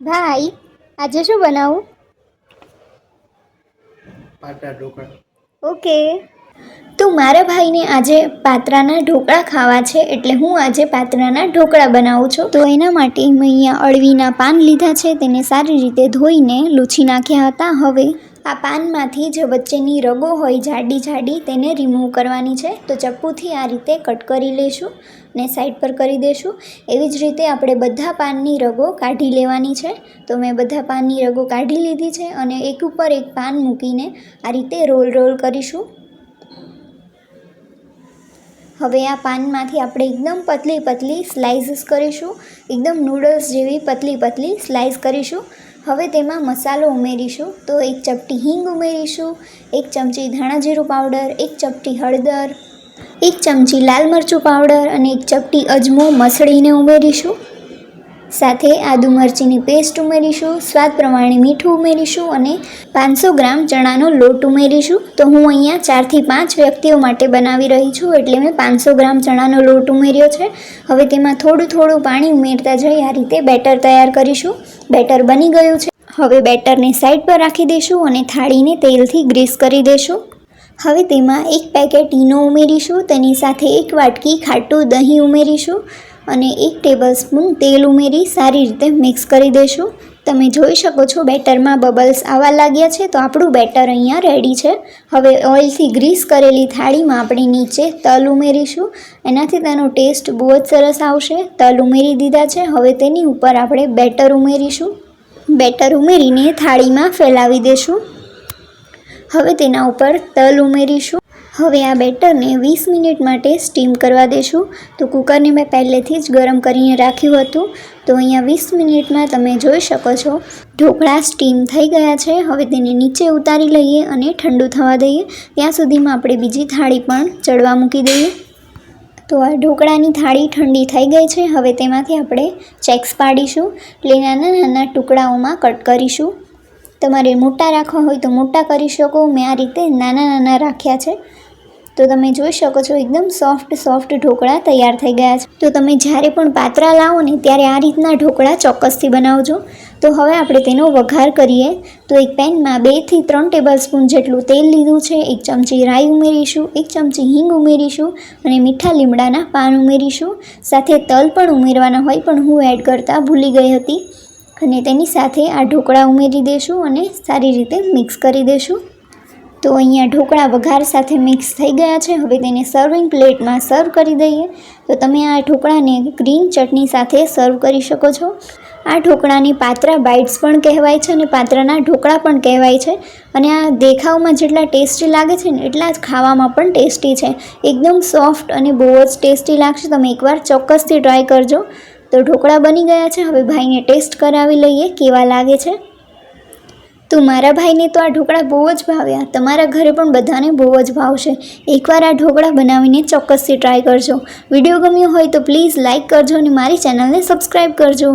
ભાઈ આજે શું બનાવું? પાતરા ઢોકળા. ઓકે. તો મારા ભાઈને આજે પાતરાના ઢોકળા ખાવા છે એટલે હું આજે પાતરાના ઢોકળા બનાવું છું. તો એના માટે મેં અહીંયા અળવીના પાન લીધા છે તેને સારી રીતે ધોઈને લૂછી નાખ્યા હતા. હવે આ પાનમાંથી જે વચ્ચેની રગો હોય જાડી જાડી તેને રિમૂવ કરવાની છે. તો ચપ્પુથી આ રીતે કટ કરી લઈશું ને સાઈડ પર કરી દઈશું એવી જ રીતે આપણે બધા પાનની રગો કાઢી લેવાની છે. તો મેં બધા પાનની રગો કાઢી લીધી છે અને એક ઉપર એક પાન મૂકીને આ રીતે રોલ રોલ કરીશું. હવે આ પાનમાંથી આપણે એકદમ પતલી પતલી સ્લાઇસીસ કરીશું. એકદમ નૂડલ્સ જેવી પતલી પતલી સ્લાઇસ કરીશું. હવે તેમાં મસાલો ઉમેરીશું. તો એક ચપટી હિંગ ઉમેરીશું, એક ચમચી ધાણા જીરું પાવડર, એક ચપટી હળદર, એક ચમચી લાલ મરચું પાવડર અને એક ચપટી અજમો મસળીને ઉમેરીશું. સાથે આદુ મરચીની પેસ્ટ ઉમેરીશું, સ્વાદ પ્રમાણે મીઠું ઉમેરીશું અને પાંચસો ગ્રામ ચણાનો લોટ ઉમેરીશું. તો હું અહીંયા ચારથી પાંચ વ્યક્તિઓ માટે બનાવી રહી છું, એટલે મેં પાંચસો ગ્રામ ચણાનો લોટ ઉમેર્યો છે. હવે તેમાં થોડું થોડું પાણી ઉમેરતા જઈ આ રીતે બેટર તૈયાર કરીશું. બેટર બની ગયું છે. હવે બેટરને સાઈડ પર રાખી દઈશું અને થાળીને તેલથી ગ્રીસ કરી દઈશું હવે તેમાં એક પેકેટ ઈનો ઉમેરીશું, તેની સાથે એક વાટકી ખાટું દહીં ઉમેરીશું અને એક ટેબલ સ્પૂન તેલ ઉમેરી સારી રીતે મિક્સ કરી દઈશું તમે જોઈ શકો છો બેટરમાં બબલ્સ આવવા લાગ્યા છે, તો આપણું બેટર અહીંયા રેડી છે. હવે ઓઇલથી ગ્રીસ કરેલી થાળીમાં આપણે નીચે તલ ઉમેરીશું. એનાથી તેનો ટેસ્ટ બહુ જ સરસ આવશે. તલ ઉમેરી દીધા છે, હવે તેની ઉપર આપણે બેટર ઉમેરીશું. બેટર ઉમેરીને થાળીમાં ફેલાવી દઈશું હવે તેના ઉપર તલ ઉમેરીશું. હવે આ બેટરને વીસ મિનિટ માટે સ્ટીમ કરવા દેશું. તો કુકરને મેં પહેલેથી જ ગરમ કરીને રાખ્યું હતું. તો અહીંયા વીસ મિનિટમાં તમે જોઈ શકો છો, ઢોકળા સ્ટીમ થઈ ગયા છે. હવે તેને નીચે ઉતારી લઈએ અને ઠંડુ થવા દઈએ. ત્યાં સુધીમાં આપણે બીજી થાળી પણ ચડવા મૂકી દઈએ. તો આ ઢોકળાની થાળી ઠંડી થઈ ગઈ છે. હવે તેમાંથી આપણે ચેક્સ પાડીશું એટલે નાના નાના ટુકડાઓમાં કટ કરીશું. તમારે મોટા રાખવા હોય તો મોટા કરી શકો. મેં આ રીતે નાના નાના રાખ્યા છે. તો તમે જોઈ શકો છો, એકદમ સોફ્ટ સોફ્ટ ઢોકળા તૈયાર થઈ ગયા છે. તો તમે જ્યારે પણ પાત્રા લાવો ને, ત્યારે આ રીતના ઢોકળા ચોક્કસથી બનાવજો. તો હવે આપણે તેનો વઘાર કરીએ. તો એક પેનમાં બેથી ત્રણ ટેબલ સ્પૂન જેટલું તેલ લીધું છે, એક ચમચી રાઈ ઉમેરીશું, એક ચમચી હિંગ ઉમેરીશું અને મીઠા લીમડાના પાન ઉમેરીશું. સાથે તલ પણ ઉમેરવાના હોય, પણ હું એડ કરતાં ભૂલી ગઈ હતી. અને તેની સાથે આ ઢોકળા ઉમેરી દઈશું અને સારી રીતે મિક્સ કરી દઈશું તો અહીંયા ઢોકળા વઘાર સાથે મિક્સ થઈ ગયા છે. હવે તેને સર્વિંગ પ્લેટમાં સર્વ કરી દઈએ. તો તમે આ ઢોકળાને ગ્રીન ચટણી સાથે સર્વ કરી શકો છો. આ ઢોકળાની પાત્રા બાઇટ્સ પણ કહેવાય છે અને પાત્રાના ઢોકળા પણ કહેવાય છે. અને આ દેખાવમાં જેટલા ટેસ્ટી લાગે છે ને એટલા જ ખાવામાં પણ ટેસ્ટી છે. એકદમ સોફ્ટ અને બહુ જ ટેસ્ટી લાગશે. તમે એકવાર ચોક્કસથી ટ્રાય કરજો. તો ઢોકળા બની ગયા છે. હવે ભાઈને ટેસ્ટ કરાવી લઈએ કેવા લાગે છે. તો મારા ભાઈને તો આ ઢોકળા બહુ જ ભાવ્યા તમારા ઘરે પણ બધાને બહુ જ ભાવશે. એકવાર આ ઢોકળા બનાવીને ચોક્કસથી ટ્રાય કરજો. વીડિયો ગમ્યો હોય તો પ્લીઝ લાઇક કરજો અને મારી ચેનલને સબસ્ક્રાઈબ કરજો.